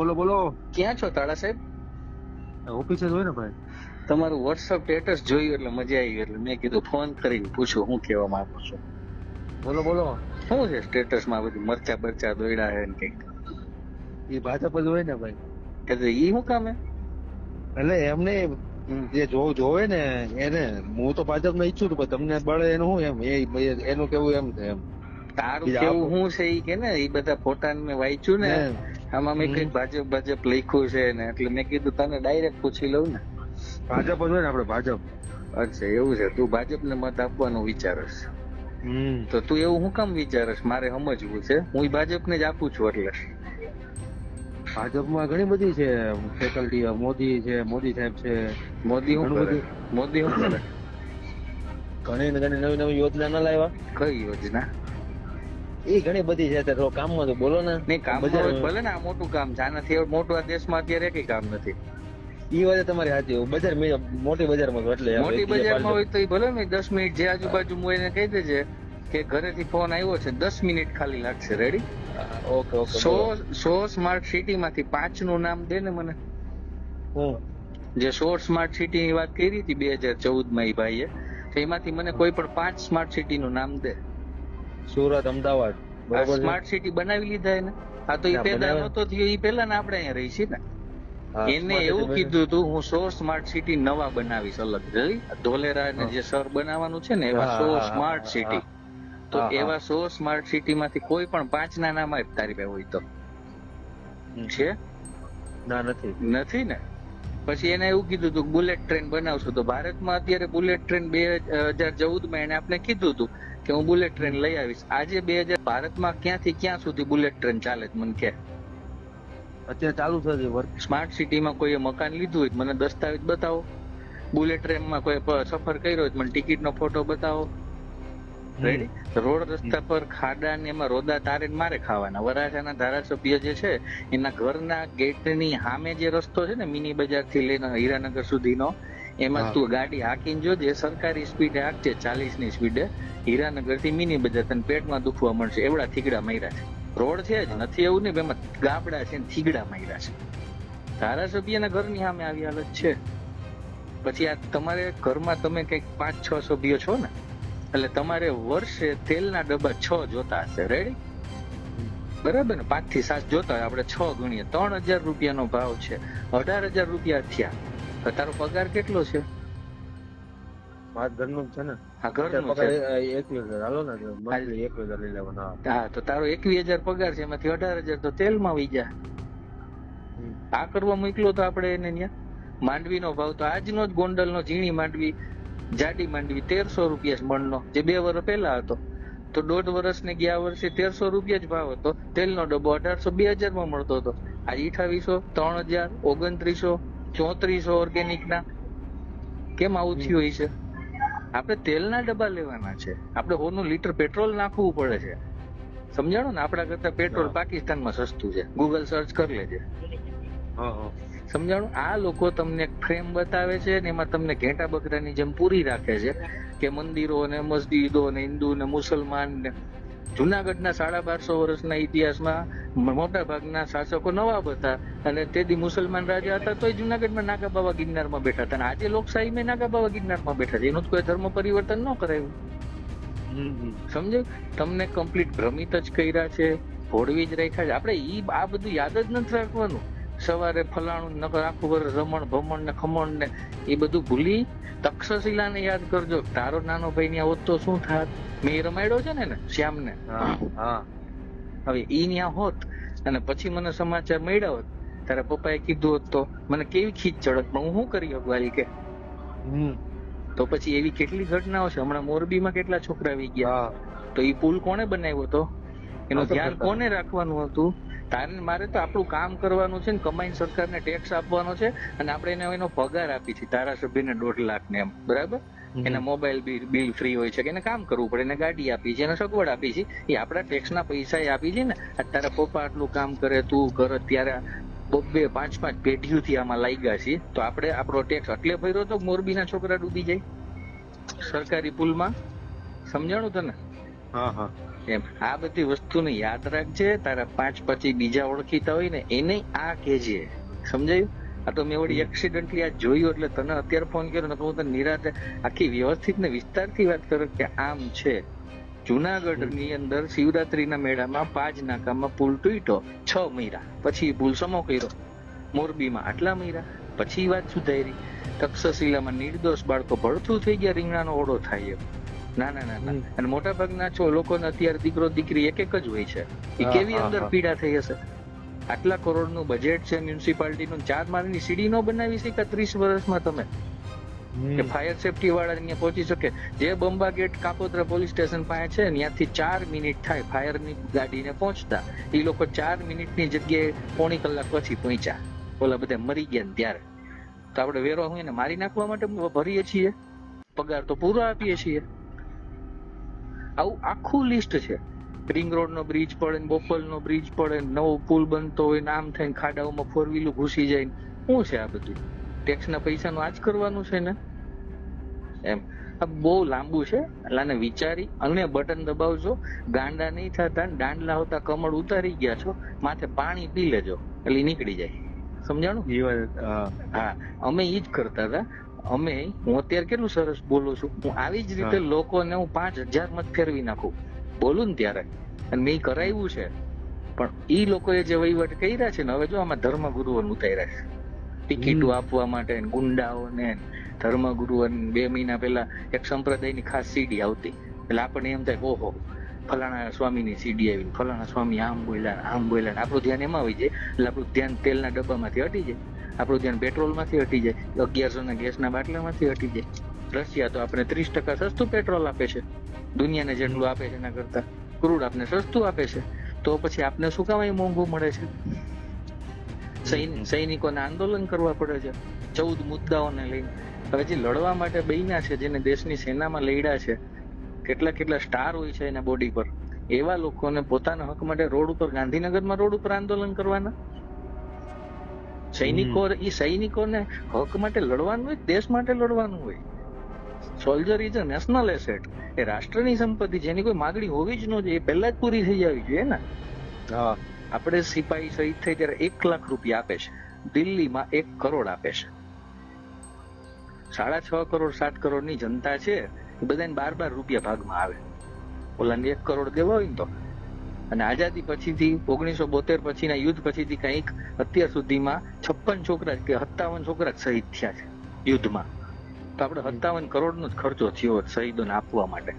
બોલો બોલો. ક્યાં છો તાળા સાહેબ? ઓફિસે હોય ને ભાઈ. તમારું વોટ્સઅપ સ્ટેટસ જોયું એટલે મજા આવી એટલે મેં કીધું ફોન કરીને પૂછું હું કહેવા માંગુ છું. બોલો બોલો. શું છે સ્ટેટસમાં બધું મરચા બરચા દોડ્યા હે ને કંઈક? એ ભાજપ જ હોય ને ભાઈ. એટલે ઈ શું કામ એટલે એમને જે જો જોવે ને એને હું તો ભાજપ ને ઈચ્છું પણ તમને બળે એનું શું એમ? એ એ- એનું કેવું એમ છે એમ? તારું કેવું શું છે ઈ કે ને? એ બધા ફોટા મેં વાંચ્યું ને. ને આમાં મેં કઈ ભાજપ ભાજપ લખ્યું છે ને એટલે મેં કીધું તને ડાયરેક્ટ પૂછી લઉં ને. ભાજપ જ હોય ને આપણે ભાજપ. અચ્છા એવું છે. તું ભાજપને મત આપવાનું વિચારસ. તો તું એવું હું કામ વિચારસ? મારે સમજવું છે. હું ભાજપને જ આપું છું એટલે. ભાજપમાં ઘણી બધી છે. ફેકલ્ટી મોદી છે મોદી સાહેબ છે. મોદી હું કરે? મોદી હું કરે? ઘણી ને ઘણી નવી નવી યોજના ના લાવ્યા. કઈ યોજના? એ ઘણી બધી છે તો કામમાં તો બોલો ને. નહીં કામ ભલે ને આ મોટું કામ છે. આનાથી મોટું આ દેશમાં અત્યારે કઈ કામ નથી. ઈ વાત તમારી સાચી બજાર મોટી બજારમાં એટલે મોટી બજારમાં હોય તો ઈ ભલે ને દસ મિનિટ જે આજુબાજુ હોય કહી દેજે કે ઘરેથી ફોન આવ્યો છે દસ મિનિટ ખાલી લાગશે. Ready okay okay so. So smart city માંથી પાંચનું નામ દે ને મને. જે સો સ્માર્ટ સિટી ની વાત કરી હતી બે હજાર ચૌદમાં ઈ ભાઈએ તો એમાંથી મને કોઈ પણ પાંચ સ્માર્ટ સિટી નું નામ દે. સુરત અમદાવાદ. સ્માર્ટ સિટી બનાવી લીધા એને. આ તો એ પેદા નતો થયો એ પેલા ને આપણે અહીંયા રહી છીએ ને. એને એવું કીધું હતું હું સો સ્માર્ટ સિટી નવા બનાવીશ. અલગ ધોલેરા ને જે સર બનાવવાનું છે ને એવા સો સ્માર્ટ સિટી તો. એવા સો સ્માર્ટ સિટી માંથી કોઈ પણ પાંચ ના નામ તારી પાસે હોય તો. છે? ના નથી. નથી ને? પછી એને એવું કીધું હતું બુલેટ ટ્રેન બનાવશું તો ભારતમાં અત્યારે બુલેટ ટ્રેન બે હજાર ચૌદમાં એને આપણે કીધું હતું કે હું બુલેટ ટ્રેન લઈ આવીશ. આજે બે હજાર ભારતમાં ક્યાંથી ક્યાં સુધી બુલેટ ટ્રેન ચાલે છે મને કે? અત્યારે ચાલુ થશે વર્ક સ્માર્ટ સિટીમાં કોઈએ મકાન લીધું હોય મને દસ્તાવેજ બતાવો. બુલેટ ટ્રેનમાં કોઈ સફર કર્યો હોય તો મને ટિકિટનો ફોટો બતાવો. રેડી? રસ્તા પર ખાડા ને એમાં રોદા તારે મારે ખાવાના. વરાછાના ધારાસભ્ય જે છે એના ઘરના ગેટની સામે જે રસ્તો છે ને મિની બજારથી લઈને હીરાનગર સુધીનો એમાં તું ગાડી હાકીને જોજે સરકારી સ્પીડે હાકજે ચાલીસની સ્પીડે હીરાનગરથી મિની બજાર તને પેટમાં દુખવા મળશે. એવડા થીગડા માર્યા છે. રોડ છે જ નથી એવું નહીં એમાં ગાબડા છે ને થીગડા માર્યા છે. ધારાસભ્યના ઘરની સામે આવી હાલત છે. પછી આ તમારે ઘરમાં તમે કંઈક પાંચ છ સભ્યો છો ને? એટલે તમારે વર્ષે તેલના ડબ્બા છ જોતા હશે. રેડી બરાબર ને? પાંચથી સાત જોતા હોય. આપણે છ ગણીએ. ત્રણ હજાર રૂપિયાનો ભાવ છે. અઢાર હજાર રૂપિયા થયા. તો તારો પગાર કેટલો છે? ને. ને તો તારો એકવીસ હજાર પગાર છે. એમાંથી અઢાર હજાર તો તેલમાં વહી જાય આ કરવા મોકલો તો આપણે એને ત્યાં માંડવીનો ભાવ તો આજનો જ ગોંડલનો ઝીણી માંડવી. જાડી માંડવી તેરસો રૂપિયા મણનો જે બે વર્ષ પહેલા હતો. તો દોઢ વર્ષ ને ગયા વર્ષે તેરસો રૂપિયા જ ભાવ હતો. તેલનો ડબ્બો અઢારસો બે હજારમાં મળતો હતો. આજે અઠાવીસો ત્રણ હજાર ઓગણત્રીસો ચોત્રીસો ઓર્ગેનિક ના કેમ આવું થયું હોય છે? આપણે તેલના ડબ્બા લેવાના છે. આપણે હોનું લીટર પેટ્રોલ નાખવું પડે છે. સમજાણો ને? આપણા કરતા પેટ્રોલ પાકિસ્તાનમાં સસ્તું છે. ગૂગલ સર્ચ કરી લેજે. હા હા. સમજાણું? આ લોકો તમને ફ્રેમ બતાવે છે ને એમાં તમને ઘેટા બકરાની જેમ પૂરી રાખે છે કે મંદિરો ને મસ્જિદો ને હિન્દુ ને મુસલમાન ને જુનાગઢના સાડા બારસો વર્ષના ઇતિહાસમાં મોટા ભાગના શાસકો નવાબ હતા અને તેથી મુસલમાન રાજા હતા તોય જુનાગઢમાં નાગા બાવા ગિરનારમાં બેઠા હતા. અને આજે લોકશાહીમાં નાગા બાવા ગિરનારમાં બેઠા છે. એનું કોઈ ધર્મ પરિવર્તન ન કરાયું. સમજો તમને કમ્પ્લીટ ભ્રમિત જ કર્યા છે ભોળવી જ રાખ્યા છે. આપણે ઈ આ બધું યાદ જ નથી રાખવાનું. સવારે ફલાણું નકર આખું વર્ષ રમણ ભમણ ને ખમણ ને એ બધું ભૂલી તક્ષશિલાને યાદ કરજો. તારો નાનો ભાઈ ત્યાં હોત તો શું થાત? મેં રમાડ્યો છે ને શ્યામ હા હવે ઈ ત્યાં હોત અને પછી મને સમાચાર મળ્યા હોત તારા પપ્પાએ કીધું હોત તો મને કેવી ખીચ ચડત? પણ હું શું કરી શકું કે. તો પછી એવી કેટલી ઘટનાઓ છે? હમણાં મોરબીમાં કેટલા છોકરા આવી ગયા? તો એ પુલ કોને બનાવ્યો હતો એનું ધ્યાન કોને રાખવાનું હતું? ને મારે તો આપણું કામ કરવાનું છે ને કમાઈને સરકારને ટેક્સ આપવાનો છે અને આપણે એને એનો પગાર આપી છે ધારાસભ્યને દોઢ લાખ ને એમ બરાબર? એના મોબાઈલ બિલ બિલ ફ્રી હોય છે કે એને કામ કરવું પડે એને ગાડી આપી છે એને સગવડ આપી છે એ આપણા ટેક્સના પૈસા એ આપી છે ને. આ તારા પપ્પા આટલું કામ કરે તું કર ત્યારે બબ્બે પાંચ પાંચ પેઢીઓથી આમાં લાગ્યા છે તો આપણે આપણો ટેક્સ એટલે ભર્યો તો મોરબીના છોકરા ડૂબી જાય. સરકારી પુલમાં. સમજાણું તને? એમ. આ બધી વસ્તુને યાદ રાખજે તારા પાંચ પછી બીજા ઓળખીતા હોય ને એને આ કહેજે. સમજાયું? આ તો મેં વળી એક્સિડન્ટલી આ જોયું એટલે તને અત્યારે ફોન કર્યો ને તો હું તને નિરાતે આખી વ્યવસ્થિત ને વિસ્તારથી વાત કરું કે આમ છે. જુનાગઢની અંદર શિવરાત્રીના મેળામાં પાંચ નાકામાં પુલ તૂટ્યો છ મહિરા પછી પુલ સમો કર્યો મોરબીમાં આટલા મહિરા પછી વાત સુધારી. તક્ષશિલામાં નિર્દોષ બાળકો ભડથું થઈ ગયા રીંગણાનો ઓળો થાય એમ. ના ના ના ના. અને મોટા ભાગના છો લોકોને અત્યારે દીકરો દીકરી એક એક જ હોય છે. એ કેવી અંદર પીડા થઈ હશે? આટલા કરોડનું બજેટ છે મ્યુનિસિપાલિટીનું ચાર માળની સીડી નો બનાવી શક્યા ત્રીસ વર્ષમાં તમે? કે ફાયર સેફટી વાળા અહીંયા પહોંચી શકે. જે Bamba gate Kapodra police station પાસે છે ત્યાંથી ચાર મિનિટ થાય ફાયરની ગાડીને પહોંચતા. એ લોકો ચાર મિનિટની જગ્યાએ પોણી કલાક પછી પહોંચ્યા. ઓલા બધા મરી ગયા ને ત્યારે. તો આપણે વેરો હું એને મારી નાખવા માટે ભરીએ છીએ. પગાર તો પૂરો આપીએ છીએ. આવું આખું લિસ્ટ છે. રિંગ રોડ નો બ્રિજ પડે ને બોપલ નો બ્રિજ પડે ને નવો પુલ બનતો હોય ને આમ થઈને ખાડાઓમાં ફોર વ્હીલું ઘૂસી જાય ને શું છે આ બધું? ટેક્સ ના પૈસાનું આ જ કરવાનું છે ને? એમ. આ બહુ લાંબુ છે. એટલે આને વિચારી અને બટન દબાવજો. ગાંડા નહીં થતા દાંડલા હોતા કમળ ઉતારી ગયા છો માથે પાણી પી લેજો. એટલે નીકળી જાય. સમજાણું? હા. હા. અમે ઈ જ કરતા હતા. અમે હું અત્યારે કેટલું સરસ બોલું છું. હું આવી જ રીતે. લોકોને હું પાંચ હજાર મત ફેરવી નાખું. બોલું ને ત્યારે. અને મેં કરાવ્યું છે. પણ એ લોકોએ જે વહીવટ કર્યા છે ને હવે જો આમાં ધર્મગુરુઓ ઉતાર્યા છે. ટિકિટો આપવા માટે ને ગુંડાઓને ધર્મગુરુઓ બે મહિના પહેલા એક સંપ્રદાયની ખાસ સીડી આવતી. એટલે આપણને એમ થાય ઓહો ફલાણા સ્વામીની સીડી આવી ને ફલાણા સ્વામી આમ બોલ્યા આમ બોલ્યા આપણું ધ્યાન એમાં આવી જાય. એટલે આપણું ધ્યાન તેલના ડબ્બામાંથી હટી જાય. આપણું ધ્યાન પેટ્રોલમાંથી હટી જાય. અગિયારસો ના ગેસના બાટલામાંથી હટી જાય. રશિયા તો આપણે ત્રીસ ટકા સસ્તું પેટ્રોલ આપે છે. દુનિયાને જેટલું આપે છે એના કરતા ક્રૂડ આપને સસ્તું આપે છે. તો પછી આપને શું કામ અહીં મોંઘું મળે છે? સૈનિકોને આંદોલન કરવા પડે છે. ચૌદ મુદ્દાઓને લઈને. હવે જે લડવા માટે બન્યા છે જેને દેશની સેનામાં લડ્યા છે કેટલા કેટલા સ્ટાર હોય છે એના બોડી પર. એવા લોકોને પોતાના હક માટે રોડ ઉપર ગાંધીનગરમાં રોડ ઉપર આંદોલન કરવાના? સૈનિકો એ સૈનિકોને હક માટે લડવાનું હોય દેશ માટે લડવાનું હોય? Soldier is a national asset એ રાષ્ટ્રની સંપત્તિ જેની કોઈ માગણી હોવી જ ન જોઈએ એ પહેલા જ પૂરી થઈ જવી જોઈએ ને? હા. આપણે સિપાહી શહીદ થઈ ત્યારે એક લાખ રૂપિયા આપે છે. દિલ્હીમાં એક કરોડ આપે છે. સાડા છ કરોડ સાત કરોડની જનતા છે. એ બધાને બાર બાર રૂપિયા ભાગમાં આવે. ઓલાને એક કરોડ દેવા હોય ને તો. અને આઝાદી પછીથી ઓગણીસો બોતેર પછીના યુદ્ધ પછીથી કંઈક અત્યાર સુધીમાં છપ્પન છોકરા કે સત્તાવન છોકરા શહીદ થયા છે યુદ્ધમાં. તો આપણે સત્તાવન કરોડનો જ ખર્ચો થયો શહીદોને આપવા માટે.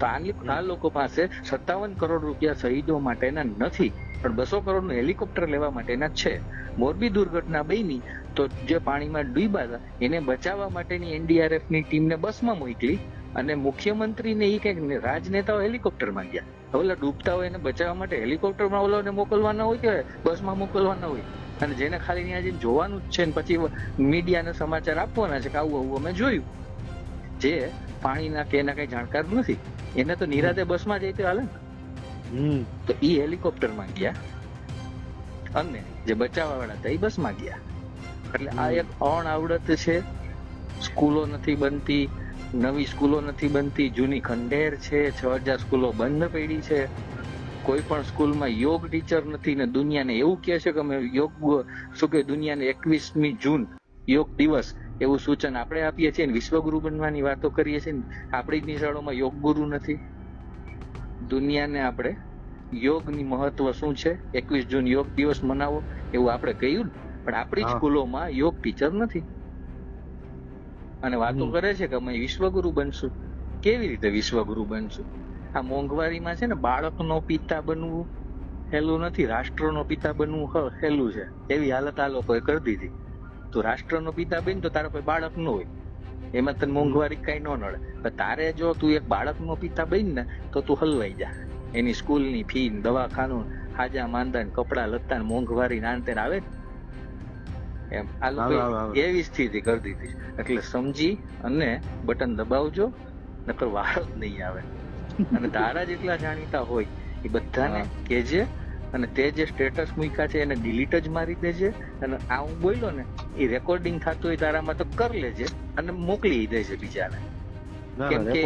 તો આ લોકો પાસે સત્તાવન કરોડ રૂપિયા શહીદો માટેના નથી પણ બસો કરોડનું હેલિકોપ્ટર લેવા માટેના છે. મોરબી દુર્ઘટના બની તો જે પાણીમાં ડૂબ્યા હતા એને બચાવવા માટેની એનડીઆરએફની ટીમને બસમાં મોકલી અને મુખ્યમંત્રીને એ કંઈક રાજનેતાઓ હેલિકોપ્ટરમાં ગયા. ઓલા ડૂબતા હોય એને બચાવવા માટે હેલિકોપ્ટરમાં ઓલોને મોકલવાના હોય કે બસમાં મોકલવાના હોય? અને જેને ખાલી ત્યાં જઈને જોવાનું જ છે ને પછી મીડિયાને સમાચાર આપવાના છે કે આવું આવું અમે જોયું. જે પાણીના કે એના કઈ જાણકાર નથી. એને તો નિરાતે બસમાં જઈ તો હાલે. તો એ હેલિકોપ્ટરમાં ગયા. અને જે બચાવવા વાળા હતા એ બસમાં ગયા. એટલે આ એક અણ આવડત છે. સ્કૂલો નથી બનતી. નવી સ્કૂલો નથી બનતી જૂની ખંડેર છે છ હજાર સ્કૂલો બંધ પડી છે. કોઈ પણ સ્કૂલમાં યોગ ટીચર નથી ને દુનિયાને એવું કહે છે કે અમે યોગ શું કે દુનિયાને એકવીસમી જૂન યોગ દિવસ એવું સૂચન આપણે આપીએ છીએ વિશ્વગુરુ બનવાની વાતો કરીએ છીએ ને આપણી જ નિશાળોમાં યોગ ગુરુ નથી. દુનિયાને આપણે યોગની મહત્વ શું છે? એકવીસ જૂન યોગ દિવસ મનાવો એવું આપણે કહ્યું પણ આપણી. સ્કૂલોમાં યોગ ટીચર નથી. અને વાતો કરે છે કે અમે વિશ્વગુરુ બનશું. કેવી રીતે વિશ્વગુરુ બનશું? આ મોંઘવારીમાં છે ને બાળકનો પિતા બનવું હેલું નથી રાષ્ટ્રનો પિતા બનવું હેલું છે. એવી હાલત આ લોકોએ કરી દીધી. તો રાષ્ટ્રનો પિતા બન તો તારા કોઈ બાળક ન હોય. એમાં તને મોંઘવારી કઈ ન નડે. પણ તારે જો તું એક બાળકનો પિતા બન ને તો તું હલવાઈ જા. એની સ્કૂલની ફી દવાખાનું હાજા માંદા ને કપડા લત્તા ને મોંઘવારી નાનતેર આવે ને એમ. આ લોકો એવી સ્થિતિ કરી દીધી એટલે સમજી અને બટન દબાવજો નકર વાળ જ નહીં આવે. અને તારા જેટલા જાણીતા હોય એ બધાને કેજે અને તે જે સ્ટેટસ મૂક્યા છે એને ડિલીટ જ મારી દેજે અને આ હું બોલ્યો ને એ રેકોર્ડિંગ થતું હોય તારામાં તો કર લેજે અને મોકલી દેજે બીજાને. કેમ કે-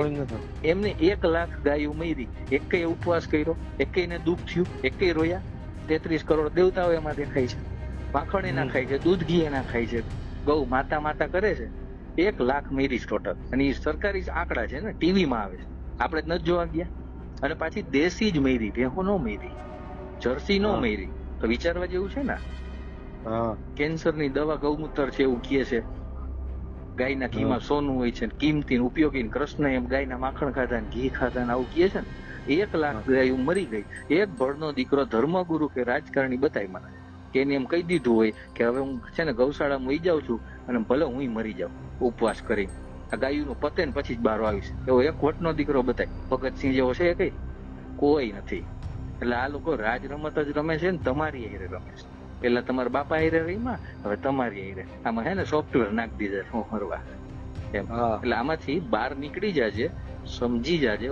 એમને એક લાખ ગાયો મરી એકય ઉપવાસ કર્યો એકેયને દુઃખ થયું એકેય રોયા. તેત્રીસ કરોડ દેવતાઓ એમાં દેખાય છે. માખણ એના ખાય છે દૂધ ઘી એના ખાય છે. ગૌ માતા માતા કરે છે. એક લાખ મેરીજ ટોટલ અને એ સરકારી આંકડા છે ને ટીવીમાં આવે છે. આપણે જ નથી જોવા ગયા. અને પાછી દેશી જ મેરી ભેહો નો મેરી. જર્સી નો મેરી. તો વિચારવા જેવું છે ને? કેન્સર કેન્સરની દવા ગૌમૂત્ર છે એવું કહે છે. ગાયના ઘીમાં સોનું હોય છે ને કિંમતી ઉપયોગી કૃષ્ણ એમ ગાયના માખણ ખાધા ને ઘી ખાધા ને આવું કહે છે ને. એક લાખ ગાયું મરી ગઈ. એક ભળનો દીકરો ધર્મગુરુ કે રાજકારણી બતાય મને. કે એને એમ કહી દીધું હોય કે હવે હું છે ને ગૌશાળામાં વહી જાઉં છું અને ભલે હું મરી જાઉં ઉપવાસ કરી આ ગાયુંનું પતે ને પછી જ બહાર આવીશ. એવો એક વટનો દીકરો બતાય. ભગતસિંહ જેવો છે કઈ? કોઈ નથી. એટલે આ લોકો રાજ રમત જ રમે છે ને તમારી હારે રમે છે. પેલા તમારા બાપા હારે રહીમાં હવે તમારી હારે. આમાં હે ને સોફ્ટવેર નાખી દીધા શું હરવા. એમ. એટલે આમાંથી બહાર નીકળી જાજે સમજી જાજે.